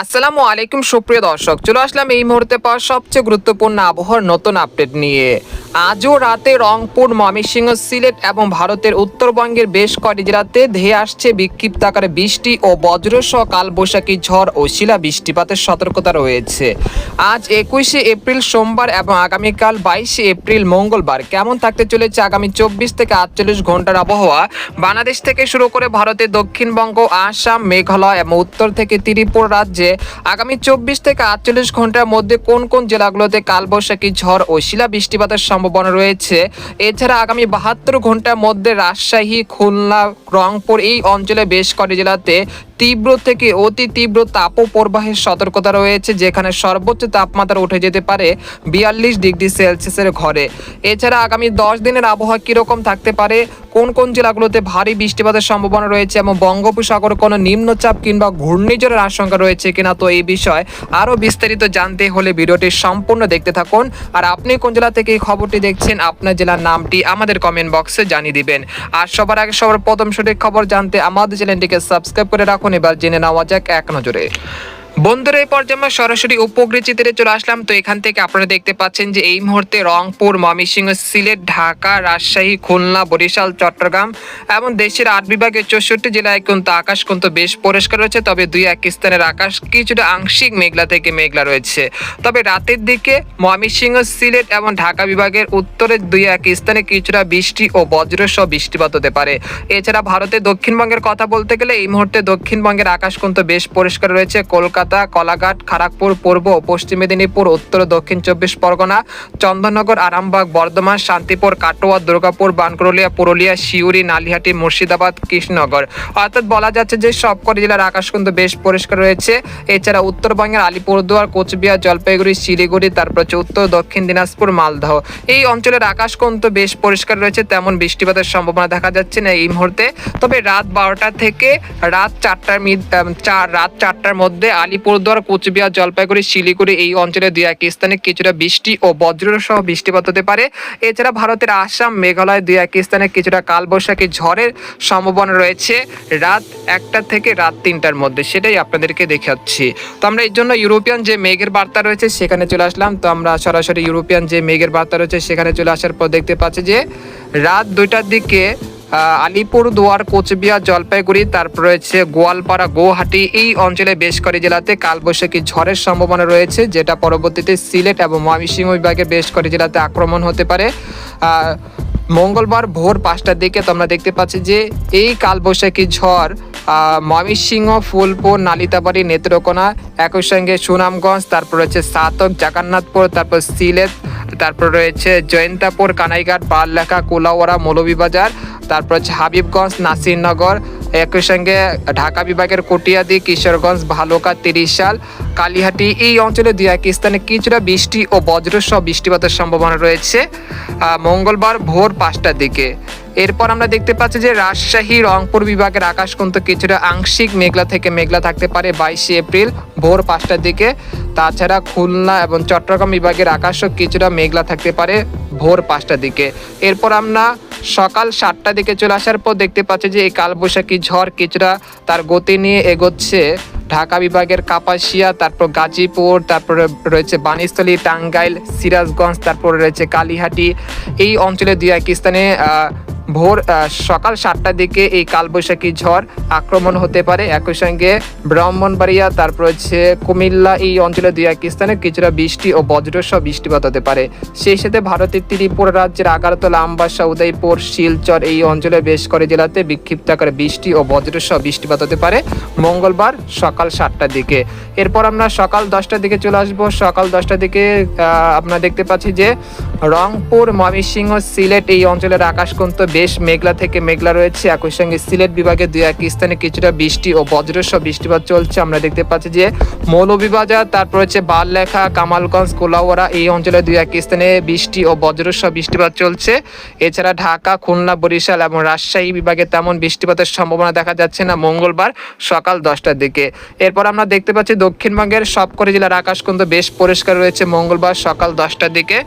আসসালামু আলাইকুম, সুপ্রিয় দর্শক। চলে আসলাম এই মুহূর্তে পাওয়া সবচেয়ে গুরুত্বপূর্ণ আবহাওয়ার নতুন আপডেট নিয়ে। আজও রাতে রংপুর, ময়মনসিংহ, সিলেট এবং ভারতের উত্তরবঙ্গের বেশ কটি জেলাতে ধেয়ে আসছে বিক্ষিপ্ত আকারে বৃষ্টি ও বজ্রসহ কালবৈশাখী ঝড় ও শিলা বৃষ্টিপাতের সতর্কতা রয়েছে। আজ একুশে এপ্রিল সোমবার এবং আগামীকাল বাইশে এপ্রিল মঙ্গলবার। কেমন থাকতে চলেছে আগামী চব্বিশ থেকে আটচল্লিশ ঘণ্টার আবহাওয়া? বাংলাদেশ থেকে শুরু করে ভারতের দক্ষিণবঙ্গ, আসাম, মেঘালয় এবং উত্তর থেকে ত্রিপুরা রাজ্যে আগামী চব্বিশ থেকে আটচল্লিশ ঘণ্টার মধ্যে কোন কোন জেলাগুলোতে কালবৈশাখী ঝড় ও শিলা বৃষ্টিপাতের সম্ভাবনা রয়েছে? এছাড়া আগামী বাহাত্তর ঘণ্টার মধ্যে রাজশাহী, খুলনা, রংপুর এই অঞ্চলে বেশ কটি জেলাতে তীব্র থেকে অতি তীব্র তাপ প্রবাহের সতর্কতা রয়েছে, যেখানে সর্বোচ্চ তাপমাত্রা উঠে যেতে পারে বিয়াল্লিশ ডিগ্রি সেলসিয়াসের ঘরে। এছাড়া আগামী দশ দিনের আবহাওয়া কীরকম থাকতে পারে, কোন কোন জেলাগুলোতে ভারী বৃষ্টিপাতের সম্ভাবনা রয়েছে এবং বঙ্গোপসাগর কোনো নিম্নচাপ কিংবা ঘূর্ণিঝড়ের আশঙ্কা রয়েছে কিনা, তো এই বিষয় আরও বিস্তারিত জানতে হলে ভিডিওটি সম্পূর্ণ দেখতে থাকুন। আর আপনি কোন জেলা থেকে এই খবরটি দেখছেন, আপনার জেলার নামটি আমাদের কমেন্ট বক্সে জানিয়ে দিবেন। আর সবার আগে সবার প্রথম সঠিক খবর জানতে আমাদের চ্যানেলটিকে সাবস্ক্রাইব করে রাখুন। এবার জেনে নেওয়া যাক এক নজরে। বন্ধুরা এই পর্যায়ে আমরা সরাসরি উপগ্রহ চিত্রে চলে আসলাম, তো এখান থেকে আপনারা দেখতে পাচ্ছেন যে এই মুহূর্তে রংপুর, ময়মনসিংহ, সিলেট, ঢাকা, রাজশাহী, খুলনা, বরিশাল, চট্টগ্রাম এবং দেশের আট বিভাগের চৌষট্টি জেলায় কিন্তু আকাশ কিন্তু বেশ পরিষ্কার রয়েছে, তবে দুই এক স্থানের আকাশ কিছুটা আংশিক মেঘলা থেকে মেঘলা রয়েছে। তবে রাতের দিকে ময়মনসিংহ, সিলেট এবং ঢাকা বিভাগের উত্তরের দুই এক স্থানে কিছুটা বৃষ্টি ও বজ্রসহ বৃষ্টিপাত হতে পারে। এছাড়া ভারতের দক্ষিণবঙ্গের কথা বলতে গেলে এই মুহূর্তে দক্ষিণবঙ্গের আকাশ কিন্তু বেশ পরিষ্কার রয়েছে, কলকাতা কলাঘাট খড়গপুর পূর্ব, পশ্চিম মেদিনীপুর, উত্তর, দক্ষিণ চব্বিশ পরগনা, চন্দননগর, আরামবাগ, বর্ধমান, শান্তিপুর, কাটোয়া, দুর্গাপুর বানকরলিয়া পুরুলিয়া শিউরি নালিহাটি, মুর্শিদাবাদ, কৃষ্ণনগর। অর্থাৎ বলা যাচ্ছে যে সবকটি জেলার আকাশ কিন্তু বেশ পরিষ্কার রয়েছে। এছাড়া উত্তরবঙ্গের আলিপুরদুয়ার, কোচবিহার, জলপাইগুড়ি, শিলিগুড়ি, তারপর হচ্ছে উত্তর, দক্ষিণ দিনাজপুর, মালদহ। এই অঞ্চলের আকাশ কিন্তু বেশ পরিষ্কার রয়েছে, তেমন বৃষ্টিপাতের সম্ভাবনা দেখা যাচ্ছে না এই মুহূর্তে। তবে রাত বারোটা থেকে রাত চারটার চার রাত চারটার মধ্যে আলিপুরদুয়ার কোচবিহার, জলপাইগুড়ি, শিলিগুড়ি এই অঞ্চলে দুই এক স্থানে কিছুটা বৃষ্টি ও বজ্র সহ বৃষ্টিপাত হতে পারে। এছাড়া ভারতের আসাম, মেঘালয় দুই এক স্থানে কিছুটা কালবৈশাখী ঝড়ের সম্ভাবনা রয়েছে রাত একটা থেকে রাত তিনটার মধ্যে। সেটাই আপনাদেরকে দেখাচ্ছি তো আমরা এই জন্য ইউরোপিয়ান যে মেঘের বার্তা রয়েছে সেখানে চলে আসলাম। তো আমরা সরাসরি ইউরোপিয়ান যে মেঘের বার্তা রয়েছে সেখানে চলে আসার পর দেখতে পাচ্ছি যে রাত দুইটার দিকে আলিপুর দুয়ার, কোচবিহার, জলপাইগুড়ি, তারপর রয়েছে গোয়ালপাড়া গুয়াহাটি এই অঞ্চলে বেশ কয়েকটি জেলাতে কালবৈশাখী ঝড়ের সম্ভাবনা রয়েছে, যেটা পরবর্তীতে সিলেট এবং ময়মনসিংহ বিভাগে বেশ কয়েকটি জেলাতে আক্রমণ হতে পারে। মঙ্গলবার ভোর পাঁচটার দিকে তোমরা দেখতে পাচ্ছি যে এই কালবৈশাখী ঝড় ময়মনসিংহ, ফুলপুর, নালিতাবাড়ি, নেত্রকোনা, একই সঙ্গে সুনামগঞ্জ, তারপর রয়েছে সাতক জাগান্নাথপুর তারপর সিলেট, তারপর রয়েছে জয়ন্তাপুর, কানাইঘাট বারলেখা কুলাওয়ারা মৌলভীবাজার তারপর হচ্ছে হাবিবগঞ্জ, নাসিরনগর, একই সঙ্গে ঢাকা বিভাগের কটিয়াদি, কিশোরগঞ্জ, ভালুকা, তিরিশাল, কালীহাটি, এই অঞ্চলে দুই এক স্থানে কিছুটা বৃষ্টি ও বজ্রসহ বৃষ্টিপাতের সম্ভাবনা রয়েছে। মঙ্গলবার ভোর পাঁচটার দিকে। এরপর আমরা দেখতে পাচ্ছি যে রাজশাহী, রংপুর বিভাগের আকাশ কিন্তু কিছুটা আংশিক মেঘলা থেকে মেঘলা থাকতে পারে বাইশে এপ্রিল ভোর পাঁচটার দিকে। তাছাড়া খুলনা এবং চট্টগ্রাম বিভাগের আকাশও কিছুটা মেঘলা থাকতে পারে ভোর পাঁচটার দিকে। এরপর আমরা সকাল সাতটার দিকে চলে আসার পর দেখতে পাচ্ছি যে এই কালবৈশাখী ঝড় কিছুটা তার গতি নিয়ে এগোচ্ছে। ঢাকা বিভাগের কাপাসিয়া, তারপর গাজীপুর, তারপরে রয়েছে বানিস্থলী টাঙ্গাইল, সিরাজগঞ্জ, তারপরে রয়েছে কালীহাটি। এই অঞ্চলে দুই এক স্থানে ভোর সকাল সাতটার দিকে এই কালবৈশাখী ঝড় আক্রমণ হতে পারে। একই সঙ্গে ব্রাহ্মণবাড়িয়া, তারপর হচ্ছে কুমিল্লা, এই অঞ্চলে দুই এক স্থানে কিছুটা বৃষ্টি ও বজ্রসহ বৃষ্টিপাত হতে পারে। সেই সাথে ভারতের ত্রিপুরা রাজ্যের আগারতলা, আমবাসা, উদয়পুর, শিলচর এই অঞ্চলে বেশ করে জেলাতে বিক্ষিপ্ত আকারে বৃষ্টি ও বজ্রসহ বৃষ্টিপাত হতে পারে মঙ্গলবার সকাল সাতটার দিকে। এরপর আমরা সকাল দশটার দিকে চলে আসব। সকাল দশটার দিকে আমরা দেখতে পাচ্ছি যে রংপুর, ময়মনসিংহ, সিলেট এই অঞ্চলের আকাশ কিন্তু বেশ মেঘলা থেকে মেঘলা রয়েছে। একই সঙ্গে সিলেট বিভাগে দুই এক স্থানে কিছুটা বৃষ্টি ও বজ্রসহ বৃষ্টিপাত চলছে। আমরা দেখতে পাচ্ছি যে মৌলভীবাজার, তারপর হচ্ছে বারলেখা কামালগঞ্জ কোলাওয়ারা এই অঞ্চলে দুই এক স্থানে বৃষ্টি ও বজ্রসহ বৃষ্টিপাত চলছে। এছাড়া ঢাকা, খুলনা, বরিশাল এবং রাজশাহী বিভাগে তেমন বৃষ্টিপাতের সম্ভাবনা দেখা যাচ্ছে না মঙ্গলবার সকাল দশটার দিকে। এরপর আমরা দেখতে পাচ্ছি দক্ষিণবঙ্গের সবকটি জেলার আকাশ কিন্তু বেশ পরিষ্কার রয়েছে মঙ্গলবার সকাল দশটার দিকে।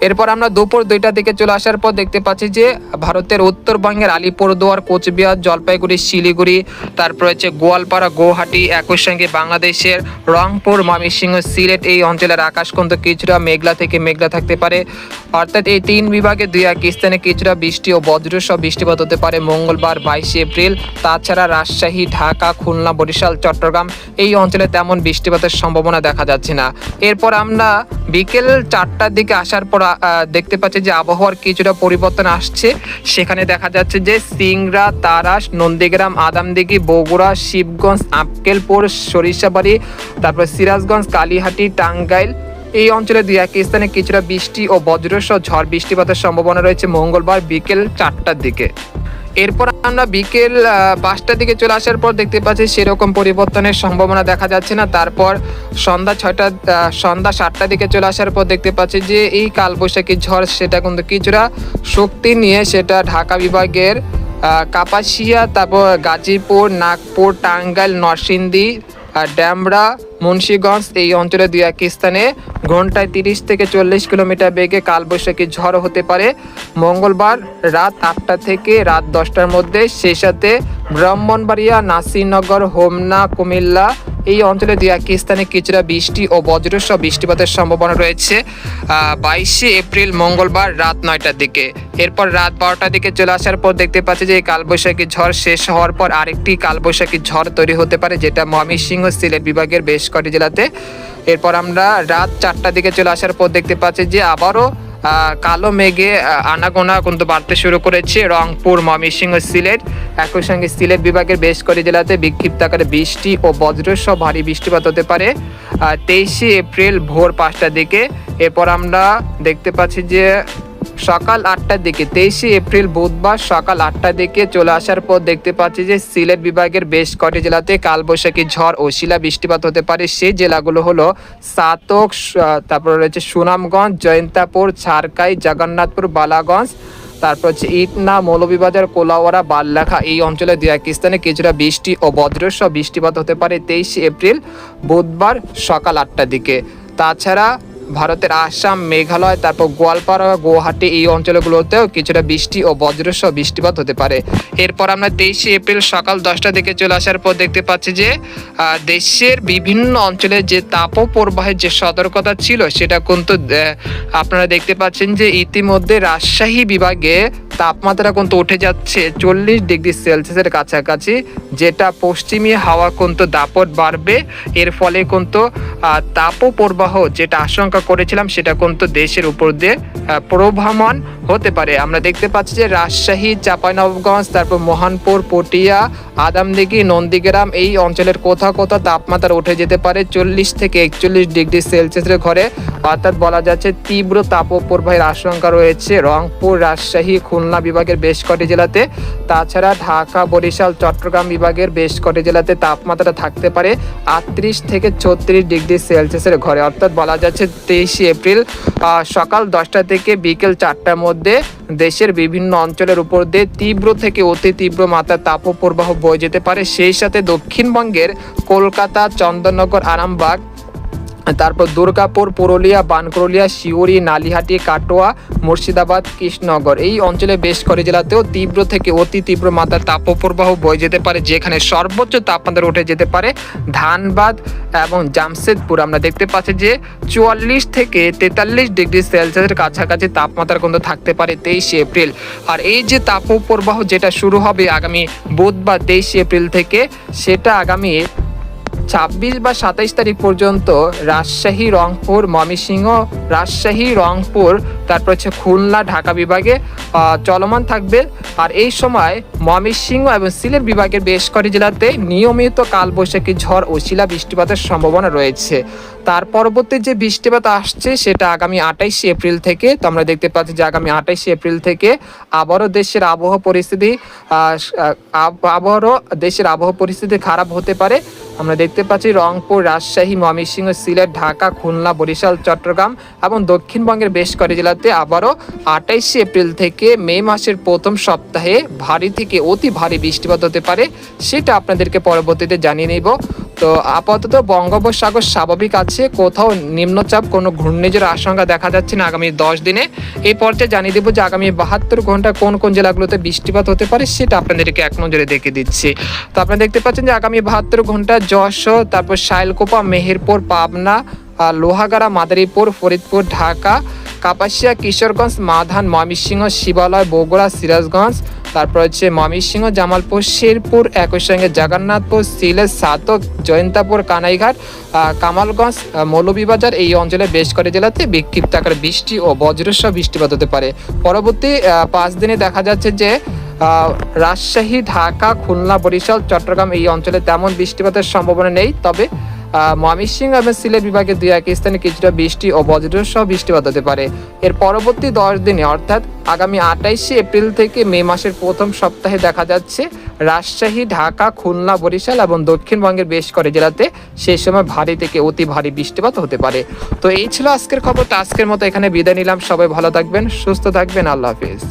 এরপর আমরা দুপুর দুইটা দিকে চলে আসার পর দেখতে পাচ্ছি যে ভারতের উত্তরবঙ্গের আলিপুরদুয়ার, কোচবিহার, জলপাইগুড়ি, শিলিগুড়ি, তারপর হচ্ছে গোয়ালপাড়া গুয়াহাটি একই সঙ্গে বাংলাদেশের রংপুর, ময়মনসিংহ, সিলেট এই অঞ্চলের আকাশ কিছুটা মেঘলা থেকে মেঘলা থাকতে পারে। অর্থাৎ এই তিন বিভাগে দুই এক স্থানে কিছুটা বৃষ্টি ও বজ্রসহ বৃষ্টিপাত হতে পারে মঙ্গলবার, বাইশে এপ্রিল। তাছাড়া রাজশাহী, ঢাকা, খুলনা, বরিশাল, চট্টগ্রাম এই অঞ্চলে তেমন বৃষ্টিপাতের সম্ভাবনা দেখা যাচ্ছে না। এরপর আমরা বিকেল চারটার দিকে আসার পর আহ, দেখতে পাচ্ছি যে আবহাওয়ার কিছুটা পরিবর্তন আসছে। সেখানে দেখা যাচ্ছে যে সিংরা তারাস নন্দীগ্রাম আদামদিঘি বগুড়া শিবগঞ্জ আপকেলপুর সরিষাবাড়ি তারপর সিরাজগঞ্জ কালীহাটি টাঙ্গাইল এই অঞ্চলে দুই এক স্থানে কিছুটা বৃষ্টি ও বজ্রসহ ঝড় বৃষ্টিপাতের সম্ভাবনা রয়েছে মঙ্গলবার বিকেল চারটার দিকে। এরপর আমরা বিকেল পাঁচটার দিকে চলে আসার পর দেখতে পাচ্ছি সেরকম পরিবর্তনের সম্ভাবনা দেখা যাচ্ছে না। তারপর সন্ধ্যা ছয়টা সন্ধ্যা সাতটার দিকে চলে আসার পর দেখতে পাচ্ছি যে এই কালবৈশাখী ঝড়, সেটা কিন্তু কিছুটা শক্তি নিয়ে সেটা ঢাকা বিভাগের কাপাসিয়া, তারপর গাজীপুর, নাগপুর, টাঙ্গাইল, নরসিংদী ড্যামরা মুন্সীগঞ্জ, এই অঞ্চলে দুই এক স্থানে ঘন্টায় তিরিশ থেকে চল্লিশ কিলোমিটার বেগে কালবৈশাখী ঝড় হতে পারে। মঙ্গলবার রাত আটটা থেকে রাত দশটার মধ্যে সেই সাথে ব্রাহ্মণবাড়িয়া, নাসিরনগর, হোমনা, কুমিল্লা এই অঞ্চলে দুই এক স্থানে কিছুটা বৃষ্টি ও বজ্রসহ বৃষ্টিপাতের সম্ভাবনা রয়েছে। বাইশে এপ্রিল মঙ্গলবার রাত নয়টার দিকে। এরপর রাত বারোটার দিকে চলে আসার পর দেখতে পাচ্ছি যে এই কালবৈশাখী ঝড় শেষ হওয়ার পর আরেকটি কালবৈশাখী ঝড় তৈরি হতে পারে, যেটা ময়মনসিংহ সিলেট বিভাগের বেশ কটি জেলাতে। এরপর আমরা রাত চারটার দিকে চলে আসার পর দেখতে পাচ্ছি যে আবারও কালো মেঘে আনাগোনা কিন্তু বাড়তে শুরু করেছে রংপুর, ময়মনসিংহ, সিলেট। একই সঙ্গে সিলেট বিভাগের বেশ কটি জেলাতে বিক্ষিপ্ত আকারে বৃষ্টি ও বজ্রসহ ভারী বৃষ্টিপাত হতে পারে। তেইশে এপ্রিল ভোর পাঁচটার দিকে। এরপর আমরা দেখতে পাচ্ছি যে সকাল আটটার দিকে, তেইশে এপ্রিল বুধবার সকাল আটটার দিকে চলে আসার পর দেখতে পাচ্ছি যে সিলেট বিভাগের বেশ কটি জেলাতে কালবৈশাখী ঝড় ও শিলা বৃষ্টিপাত হতে পারে। সেই জেলাগুলো হলো সাতক তারপর রয়েছে সুনামগঞ্জ, জয়ন্তাপুর ছারকাই জগন্নাথপুর, বালাগঞ্জ, তারপর হচ্ছে ইটনা, মৌলভীবাজার কোলাওয়ারা বাল্লাখা এই অঞ্চলে দু এক স্থানে কিছুটা বৃষ্টি ও বজ্রসহ বৃষ্টিপাত হতে পারে তেইশে এপ্রিল বুধবার সকাল আটটার দিকে। তাছাড়া ভারতের আসাম, মেঘালয়, তারপর গোয়ালপাড়া, গুয়াহাটি এই অঞ্চলগুলোতেও কিছুটা বৃষ্টি ও বজ্রসহ বৃষ্টিপাত হতে পারে। এরপর আমরা তেইশে এপ্রিল সকাল দশটা দিকে চলে আসার পর দেখতে পাচ্ছি যে দেশের বিভিন্ন অঞ্চলে যে তাপপ্রবাহের যে সতর্কতা ছিল, সেটা কিন্তু আপনারা দেখতে পাচ্ছেন যে ইতিমধ্যে রাজশাহী বিভাগে তাপমাত্রা কিন্তু উঠে যাচ্ছে চল্লিশ ডিগ্রি সেলসিয়াসের কাছাকাছি যেটা পশ্চিমী হাওয়া কিন্তু দাপট বাড়বে। এর ফলে কিন্তু তাপপ্রবাহ যেটা আশঙ্কা করেছিলাম সেটা কিন্তু দেশের উপর দিয়ে আহ, প্রভাবমান হতে পারে। আমরা দেখতে পাচ্ছি যে রাজশাহী চাঁপাইনবাবগঞ্জ তারপর মোহনপুর পটিয়া আদামদিঘি নন্দীগ্রাম এই অঞ্চলের কোথাও কোথাও তাপমাত্রা উঠে যেতে পারে চল্লিশ থেকে একচল্লিশ ডিগ্রি সেলসিয়াসের ঘরে। অর্থাৎ বলা যাচ্ছে তীব্র তাপপ্রবাহের আশঙ্কা রয়েছে। রংপুর রাজশাহী খুলনা বিভাগের বেশ কটি জেলাতে। তাছাড়া ঢাকা, বরিশাল, চট্টগ্রাম বিভাগের বেশ কটি জেলাতে তাপমাত্রা থাকতে পারে আটত্রিশ থেকে ছত্রিশ ডিগ্রি সেলসিয়াসের ঘরে। অর্থাৎ বলা যাচ্ছে তেইশে এপ্রিল সকাল দশটা থেকে বিকেল চারটার মধ্যে দেশের বিভিন্ন অঞ্চলের উপর দিয়ে তীব্র থেকে অতি তীব্র মাত্রার তাপপ্রবাহ বয়ে যেতে পারে। সেই সাথে দক্ষিণবঙ্গের কলকাতা, চন্দননগর, আরামবাগ তারপর দুর্গাপুর, পুরুলিয়া বানকুরুলিয়া শিউরি নালিহাটি, কাটোয়া, মুর্শিদাবাদ, কৃষ্ণনগর। এই অঞ্চলে বেশ কটি জেলাতেও তীব্র থেকে অতি তীব্র মাত্রার তাপপ্রবাহ বয়ে যেতে পারে, যেখানে সর্বোচ্চ তাপমাত্রা উঠে যেতে পারে ধানবাদ এবং জামশেদপুর। আমরা দেখতে পাচ্ছি যে চুয়াল্লিশ থেকে তেতাল্লিশ ডিগ্রি সেলসিয়াসের কাছাকাছি তাপমাত্রা কিন্তু থাকতে পারে তেইশে এপ্রিল। আর এই যে তাপপ্রবাহ যেটা শুরু হবে আগামী বুধবার তেইশে এপ্রিল থেকে, সেটা আগামী ছাব্বিশ বা সাতাইশ তারিখ পর্যন্ত রাজশাহী, রংপুর, ময়মনসিংহ, রাজশাহী, রংপুর, তারপর হচ্ছে খুলনা, ঢাকা বিভাগে চলমান থাকবে। আর এই সময় ময়মনসিংহ এবং সিলেট বিভাগের বেশ কটি জেলাতে নিয়মিত কালবৈশাখী ঝড় ও শিলা বৃষ্টিপাতের সম্ভাবনা রয়েছে। তার পরবর্তী যে বৃষ্টিপাত আসছে, সেটা আগামী আঠাইশে এপ্রিল থেকে, তো আমরা দেখতে পাচ্ছি যে আগামী আঠাইশে এপ্রিল থেকে আবারও দেশের আবহাওয়া পরিস্থিতি আবারও দেশের আবহাওয়া পরিস্থিতি খারাপ হতে পারে। আমরা দেখতে পাচ্ছি রংপুর, রাজশাহী, ময়মনসিংহ, সিলেট, ঢাকা, খুলনা, বরিশাল, চট্টগ্রাম এবং দক্ষিণবঙ্গের বেশ কটি জেলাতে আবারও আটাইশে এপ্রিল থেকে মে মাসের প্রথম সপ্তাহে ভারী থেকে অতি ভারী বৃষ্টিপাত হতে পারে, সেটা আপনাদেরকে পরবর্তীতে জানিয়ে নেব। তো আপাতত বঙ্গোপসাগর স্বাভাবিক আছে, কোথাও নিম্নচাপ, কোনো ঘূর্ণিঝড়ের আশঙ্কা দেখা যাচ্ছে না আগামী দশ দিনে। এই পর্যায়ে জানিয়ে দেবো যে আগামী বাহাত্তর ঘণ্টা কোন কোন জেলাগুলোতে বৃষ্টিপাত হতে পারে সেটা আপনাদেরকে এক নজরে দেখে দিচ্ছি। তো আপনারা দেখতে পাচ্ছেন যে আগামী বাহাত্তর ঘণ্টা যশোর, তারপর শাইলকোপা, মেহেরপুর, পাবনা লোহাগাড়া, মাদারীপুর, ফরিদপুর, ঢাকা, কাপাসিয়া, কিশোরগঞ্জ, মাধান, ময়মনসিংহ, শিবালয়, বগুড়া, সিরাজগঞ্জ। তারপর হচ্ছে ময়মনসিংহ, জামালপুর, শেরপুর, একই সঙ্গে জগন্নাথপুর সিলেট সাতক, জয়ন্তাপুর, কানাইঘাট কামালগঞ্জ মৌলভীবাজার। এই অঞ্চলে বেশ কয়েক জেলাতে বিক্ষিপ্ত আকারে বৃষ্টি ও বজ্রসহ বৃষ্টিপাত হতে পারে। পরবর্তী পাঁচ দিনে দেখা যাচ্ছে যে রাজশাহী, ঢাকা, খুলনা, বরিশাল, চট্টগ্রাম এই অঞ্চলে তেমন বৃষ্টিপাতের সম্ভাবনা নেই। তবে ময়মনসিংহ এবং সিলেট বিভাগে দুই এক স্থানে কিছুটা বৃষ্টি ও বজ্রসহ বৃষ্টিপাত হতে পারে। এর পরবর্তী দশ দিনে, অর্থাৎ আগামী আটাইশে এপ্রিল থেকে মে মাসের প্রথম সপ্তাহে দেখা যাচ্ছে, রাজশাহী, ঢাকা, খুলনা, বরিশাল এবং দক্ষিণবঙ্গের বেশ করে জেলাতে সেই সময় ভারী থেকে অতি ভারী বৃষ্টিপাত হতে পারে। তো এই ছিল আজকের খবর তো আজকের মতো এখানে বিদায় নিলাম। সবাই ভালো থাকবেন, সুস্থ থাকবেন। আল্লাহ হাফিজ।